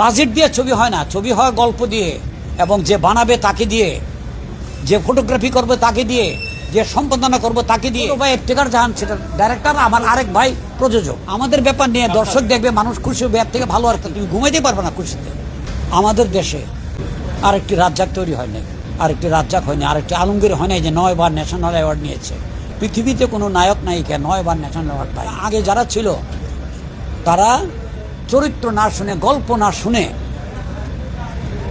Budget দিয়ে ছবি হয় না। ছবি হয় গল্প দিয়ে এবং যে বানাবে তাকে দিয়ে যে ফটোগ্রাফি করবে তাকে দিয়ে যে সম্পাদনা করব তাকে দিয়ে। ভাই টেকার জাহান সেটা ডাইরেক্টর আমার আরেক ভাই প্রযোজক। আমাদের ব্যাপার নিয়ে দর্শক দেখবে মানুষ খুশি হবে থেকে ভালো আর তুমি ঘুমাইতে পারবে না খুশিতে। আমাদের দেশে আরেকটি রাজ্জাক তৈরি হয় নাই আরেকটি রাজ্জাক হয়নি আরেকটি আলমগীর হয় নাই যে নয় বার ন্যাশনাল অ্যাওয়ার্ড নিয়েছে। পৃথিবীতে কোনো নায়ক নায়িকা নয় বার ন্যাশনাল অ্যাওয়ার্ড পায় আগে যারা ছিল তারা চরিত্র না শুনে গল্প না শুনে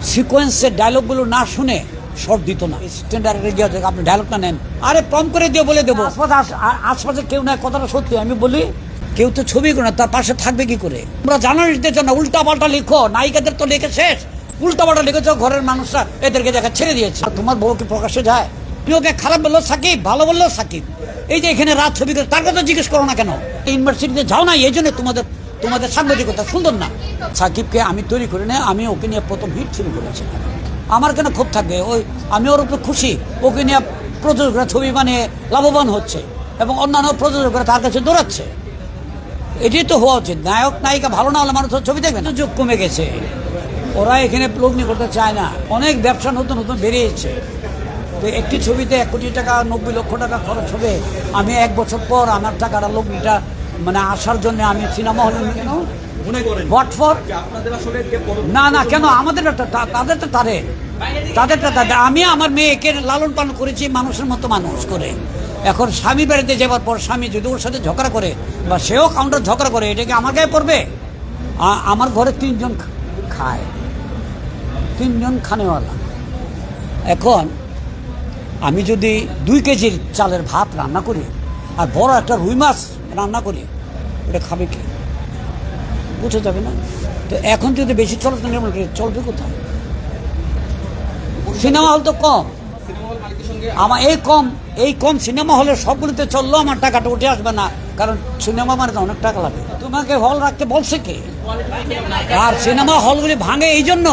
সিকোয়েন্সের ডায়লগগুলো না শুনে শর্ট দিত না। স্ট্যান্ড ডাইরেক্টর গিয়ে আপনি ডায়লগটা নেন। আরে প্রম করে দিয়ে বলে দেবো। আশপাশে আশ- আশপাশে কেউ নাই কথাটা সত্যি আমি বলি কেউ তো ছবি করে না তার পাশে থাকবে কি করে? তোমরা জার্নালিস্টদের জন্য উল্টা পাল্টা লিখো নায়িকাদের তো লিখে শেষ। উল্টা পাল্টা লিখেছ ঘরের মানুষরা এদেরকে দেখা ছেড়ে দিয়েছে। তোমার বউ কি প্রকাশ্যে যায়? তুমি ওকে খারাপ বলল সাকিব ভালো বলল সাকিব। এই যে এখানে রাত ছবি করে তার কথা জিজ্ঞেস করো না কেন? ইউনিভার্সিটিতে যাও না এই জন্য তোমাদের তোমাদের সাংবাদিকতা সুন্দর না। সাকিবকে আমি তৈরি করি না আমি ওকে নিয়ে প্রথম হিট শুরু করেছি। আমার কেন ক্ষোভ থাকবে? ওই আমি ওর উপর খুশি। ওকে নিয়ে প্রযোজকরা ছবি বানিয়ে লাভবান হচ্ছে এবং অন্যান্য প্রযোজকরা তার কাছে দৌড়াচ্ছে। এটাই তো হওয়া উচিত। নায়ক, নায়িকা ভালো না হলে মানুষ ছবি দেখবে না। যুগ কমে গেছে। ওরা এখানে লগ্নি করতে চায় না। অনেক ব্যবসা নতুন নতুন বেরিয়েছে। তো একটি ছবিতে এক কোটি টাকা, নব্বই লক্ষ টাকা খরচ হবে। আমি এক বছর পর আমার টাকাটা লগ্নিটা মানে আসার জন্য আমি সিনেমা হলে কেন না না কেন? আমাদের তাদের তো তাদের তাদেরটা তাদের। আমি আমার মেয়েকে লালন পালন করেছি মানুষের মতো মানুষ করে। এখন স্বামী বাড়িতে যাবার পর স্বামী যদি ওর সাথে ঝগড়া করে বা সেও কাউন্টার ঝগড়া করে এটা কি আমার গায়ে পড়বে? আমার ঘরে তিনজন খায়। তিনজন খানেওয়ালা। এখন আমি যদি দুই কেজির চালের ভাত রান্না করি আর বড় একটা রুই মাছ রান্না করি, এটা খাবে কি? বুঝে যাবে না? তো এখন যদি বেশি চলতে নির্মাণ করি চলবে কোথায়? সিনেমা হল তো কম। আমার এই কম এই কম সিনেমা হলে সবগুলোতে চললেও আমার টাকাটা উঠে আসবে না। কারণ সিনেমা মানে তো অনেক টাকা লাগে। তোমাকে হল রাখতে বলছে কে? আর সিনেমা হলগুলি ভাঙে এই জন্য।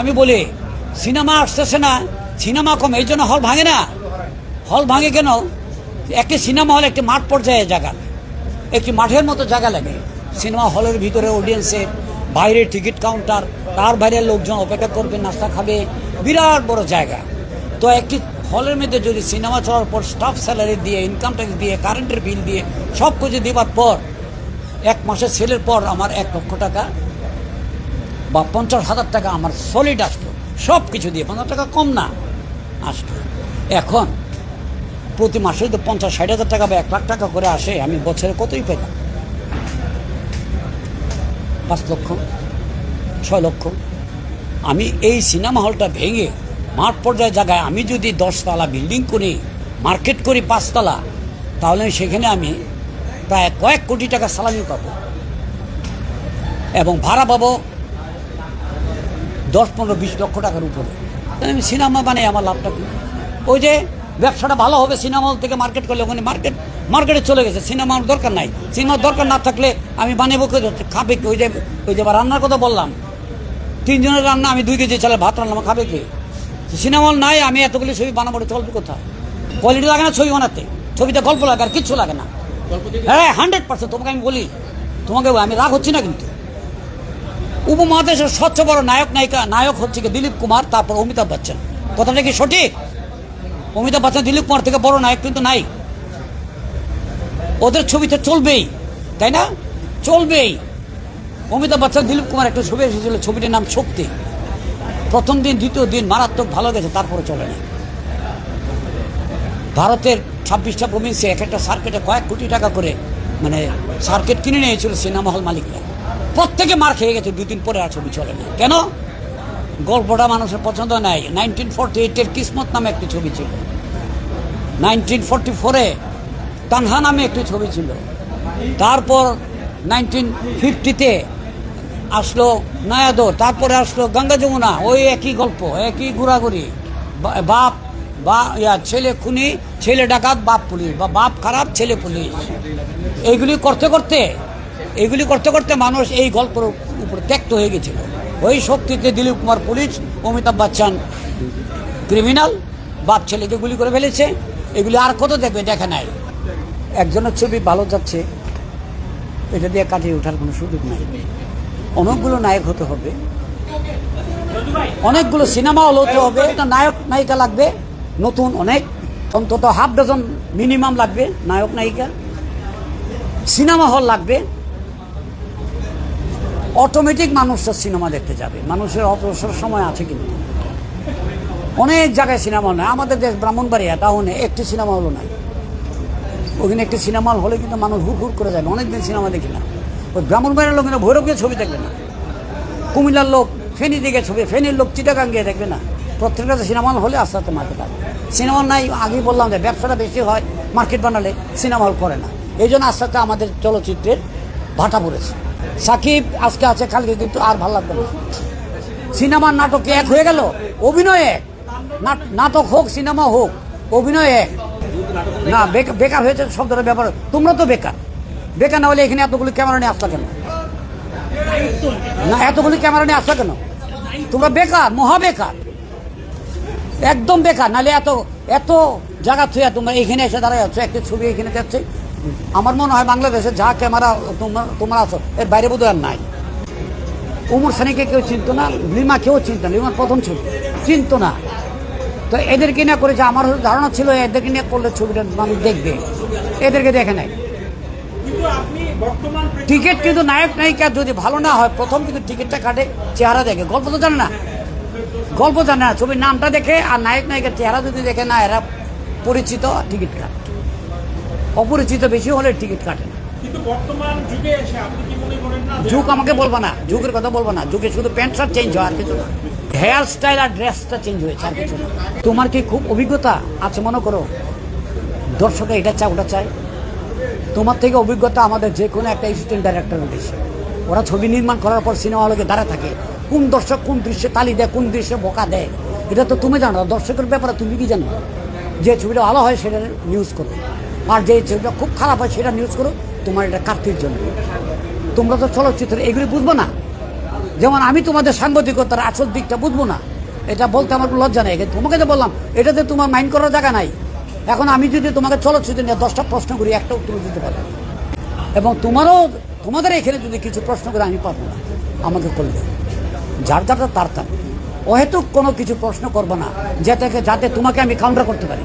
আমি বলি, সিনেমা আসতেছে না, সিনেমা কম, এই জন্য হল ভাঙে না। হল ভাঙে কেন? একটি সিনেমা হল একটি মাঠ পর্যায়ে জায়গা একটি মাঠের মতো জায়গা লাগে। সিনেমা হলের ভিতরে অডিয়েন্সের বাইরে টিকিট কাউন্টার তার বাইরে লোকজন অপেক্ষা করবে, নাস্তা খাবে। বিরাট বড় জায়গা। তো একটি হলের মধ্যে যদি সিনেমা চলার পর স্টাফ স্যালারি দিয়ে ইনকাম ট্যাক্স দিয়ে কারেন্টের বিল দিয়ে সব কিছু দেওয়ার পর, এক মাসের সেলের পর আমার এক লক্ষ টাকা বা পঞ্চাশ হাজার টাকা আমার সলিড আসতো। সব কিছু দিয়ে, পঞ্চাশ টাকা কম না, আসতো। এখন প্রতি মাসে তো পঞ্চাশ, ষাট হাজার টাকা বা এক লাখ টাকা করে আসে, আমি বছরে কতই পেতাম? পাঁচ লক্ষ, ছয় লক্ষ। আমি এই সিনেমা হলটা ভেঙে মাঠ পর্যায়ে জায়গায় আমি যদি দশতলা বিল্ডিং করি, মার্কেট করি পাঁচতলা, তাহলে সেখানে আমি প্রায় কয়েক কোটি টাকা সালামি পাব। এবং ভাড়া পাবো দশ, পনেরো, বিশ লক্ষ টাকার উপরে। আমি সিনেমা বানাই, আমার লাভটা কি? ওই যে ব্যবসাটা ভালো হবে সিনেমা হল থেকে মার্কেট করলে ওখানে মার্কেট মার্কেটে চলে গেছে সিনেমার দরকার নাই। সিনেমার দরকার না থাকলে আমি বানাবো কে খাবে কি? ওই যে ওই যে রান্নার কথা বললাম। তিনজনের রান্না আমি দুই কেজি চালে ভাত রান্নাম খাবে কে? সিনেমা হল নাই আমি এতগুলি ছবি বানাবো চলবে কোথায়? কোয়ালিটি লাগে না ছবি বানাতে। ছবিতে গল্প লাগে আর কিচ্ছু লাগে না। হ্যাঁ হান্ড্রেড পার্সেন্ট তোমাকে আমি বলি তোমাকে আমি রাগ হচ্ছি না কিন্তু। উপমহাদেশের স্বচ্ছ বড় নায়ক নায়িকা নায়ক হচ্ছে কি দিলীপ কুমার তারপর অমিতাভ বচ্চন। কথাটা কি সঠিক? অমিতাভ বচ্চন দিলীপ কুমার থেকে বড় নায়ক কিন্তু নাই। ওদের ছবিতে চলবেই, তাই না? চলবেই। অমিতাভ বচ্চন, দিলীপ কুমার একটা ছবি এসেছিল, ছবিটির নাম শক্তি। প্রথম দিন, দ্বিতীয় দিন মারাত্মক ভালো গেছে, তারপরে চলে না। ভারতের ছাব্বিশটা প্রভিন্সে এক একটা সার্কিটে কয়েক কোটি টাকা করে মানে সার্কিট কিনে নিয়েছিল সিনেমা হল মালিকরা। প্রত্যেকে মার খেয়ে গেছে, দুদিন পরে আর ছবি চলে না। কেন? গল্পটা মানুষের পছন্দ নাই। নাইনটিন ফোরটি এইটের কিসমত নামে একটি ছবি ছিল। নাইনটিন ফোরটি ফোরে তানহা নামে একটি ছবি ছিল। তারপর নাইনটিন ফিফটিতে আসলো নায়াদো, তারপরে আসলো গঙ্গা যমুনা, ওই একই গল্প, একই ঘোরাঘুরি। বাপ, বা, ইয়া, ছেলে খুনি, ছেলে ডাকাত, বাপ পুলিশ, বা, বাপ খারাপ, ছেলে পুলিশ। এইগুলি করতে করতে, এইগুলি করতে করতে মানুষ এই গল্পের উপরে ত্যক্ত হয়ে গেছিল। ওই শক্তিতে দিলীপ কুমার পুলিশ অমিতাভ বচ্চন ক্রিমিনাল বাপ ছেলেকে গুলি করে ফেলেছে। এগুলি আর কত দেখবে? দেখা নাই। একজনের ছবি ভালো যাচ্ছে। এটা দিয়ে কাটিয়ে ওঠার কোনো সুযোগ নাই। অনেকগুলো নায়ক হতে হবে। অনেকগুলো সিনেমা হল হতে হবে। নায়ক, নায়িকা লাগবে। নতুন অনেক। অন্তত হাফ ডজন মিনিমাম লাগবে। নায়ক, নায়িকা। সিনেমা হল লাগবে। অটোমেটিক মানুষরা সিনেমা দেখতে যাবে। মানুষের অবসর সময় আছে কিন্তু। অনেক জায়গায় সিনেমা হল আমাদের দেশ ব্রাহ্মণবাড়িয়া টাউনে একটি সিনেমা হলো নাই। ওখানে একটি সিনেমা হল হলে কিন্তু মানুষ হুড় হুড় করে যাবে অনেকদিন সিনেমা দেখি না। ওই ব্রাহ্মণবাড়িয়ার লোকেরা ভৈরব গিয়ে ছবি দেখবে না। কুমিল্লার লোক ফেনী দিকে ছবি, ফেনীর লোক চিটাগাং গিয়ে দেখবে না। প্রত্যেকটা সিনেমা হল হলে আস্তে আস্তে মার্কেট আসবে সিনেমা নাই, আগেই বললাম যে ব্যবসাটা বেশি হয় মার্কেট বানালে সিনেমা হল করে না। এই জন্য আস্তে আস্তে আমাদের চলচ্চিত্রের ভাটা পড়েছে। সাকিব আজকে আছে, কালকে কিন্তু আর ভালো লাগবে না। সিনেমার নাটক এক হয়ে গেল, অভিনয়। এক নাট- নাটক হোক, সিনেমা হোক, অভিনয়। এক না, বেক- বেকার হয়েছে শব্দটা ব্যাপার তোমরা তো বেকার। বেকার না হলে এখানে এতগুলি ক্যামেরা নিয়ে আসলা কেন? না, এতগুলি ক্যামেরা নিয়ে আসলা কেন? তোমরা বেকার, মহা বেকার। একদম বেকার। নাহলে এত এত জায়গা থুয়ে তোমরা এখানে এসে দাঁড়ায় আছো, একটা ছবি এখানে যাচ্ছে। আমার মনে হয় বাংলাদেশে যা ক্যামেরা তোমরা আছো, এর বাইরে বোধহয় আর নাই। উমর সানিকে কেউ চিনতো না, লিমা কেউ চিনতো না লিমার প্রথম ছবি চিনতো না। তো এদেরকে নিয়ে করেছে আমার ধারণা ছিল, এদেরকে নিয়ে করলে ছবিটা মানুষ দেখবে। এদেরকে দেখে নাই। টিকিট কিন্তু নায়ক, নায়িকা যদি ভালো না হয়, প্রথম কিন্তু টিকিটটা কাটে, চেহারা দেখে। গল্প তো জানে না। গল্প জানে না, ছবির নামটা দেখে আর নায়ক, নায়িকার চেহারা যদি দেখে না, এরা পরিচিত, টিকিট কাটে। অপরিচিত বেশি হলে টিকিট কাটে না। কিন্তু বর্তমান যুগে এসে আপনি কি মনে করেন না যুগ আমাকে বলব না যুগের কথা বলব না যুগে শুধু প্যান্ট শার্ট চেঞ্জ হয় আর কিছু না। হেয়ার স্টাইল আর ড্রেসটা চেঞ্জ হয়েছে আর কিছু না। তোমার কি খুব অভিজ্ঞতা আছে মনে করো? দর্শকে এটা চায় ওটা চায়। তোমার থেকে অভিজ্ঞতা আমাদের যে কোনো একটা অ্যাসিস্ট্যান্ট ডাইরেক্টরের বেশি ওরা ছবি নির্মাণ করার পর সিনেমা হলে দাঁড়া থাকে। কোন দর্শক কোন দৃশ্যে তালি দেয় কোন দৃশ্যে বোকা দেয় এটা তো তুমি জানো। দর্শকের ব্যাপারে তুমি কি জানো? যে ছবিটা ভালো হয় সেটা নিউজ করো। আর যে ছবিটা খুব খারাপ হয় সেটা নিউজ করো তোমার এটা কার্তির জন্য। তোমরা তো চলচ্চিত্র এগুলি বুঝব না। যেমন আমি তোমাদের সাংবাদিকতার আসল দিকটা বুঝব না। এটা বলতে আমার লজ্জা নেই। তোমাকে তো বললাম, এটাতে তোমার মাইন্ড করার জায়গা নাই। এখন আমি যদি তোমাকে চলচ্চিত্র নিয়ে দশটা প্রশ্ন করি, একটা উত্তর দিতে পারব এবং তোমারও, তোমাদের এখানে যদি কিছু প্রশ্ন করে আমি পারব না। আমাকে করলে। যার যারটা তার তার। অহেতুক কোনো কিছু প্রশ্ন করব না। যাতে যাতে তোমাকে আমি কাউন্টার করতে পারি।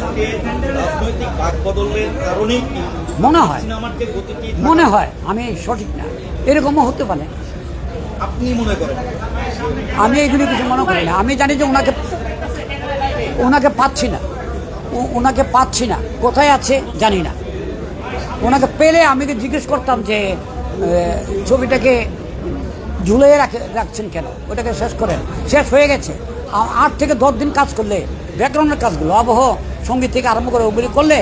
রাজনৈতিক বাক কারণেই মনে হয়। মনে হয় আমি সঠিক না। এরকমও হতে পারে। আপনি মনে করেন? আমি এগুলি কিছু মনে করি না। আমি জানি যে ওনাকে ওনাকে পাচ্ছি না। ওনাকে পাচ্ছি না। কোথায় আছে জানি না। ওনাকে পেলে আমি জিজ্ঞেস করতাম যে ছবিটাকে ঝুলিয়ে রাখে রাখছেন কেন? ওটাকে শেষ করেন। শেষ হয়ে গেছে। আট থেকে দশ দিন কাজ করলে ব্যাকগ্রাউন্ডের কাজগুলো আবহ সংগীত থেকে আরম্ভ করে ওগুলি করলে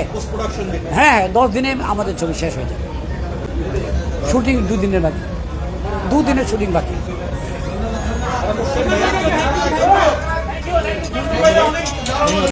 হ্যাঁ হ্যাঁ দশ দিনে আমাদের ছবি শেষ হয়ে যাবে। শুটিং দুদিনের বাকি। দুদিনের শুটিং বাকি।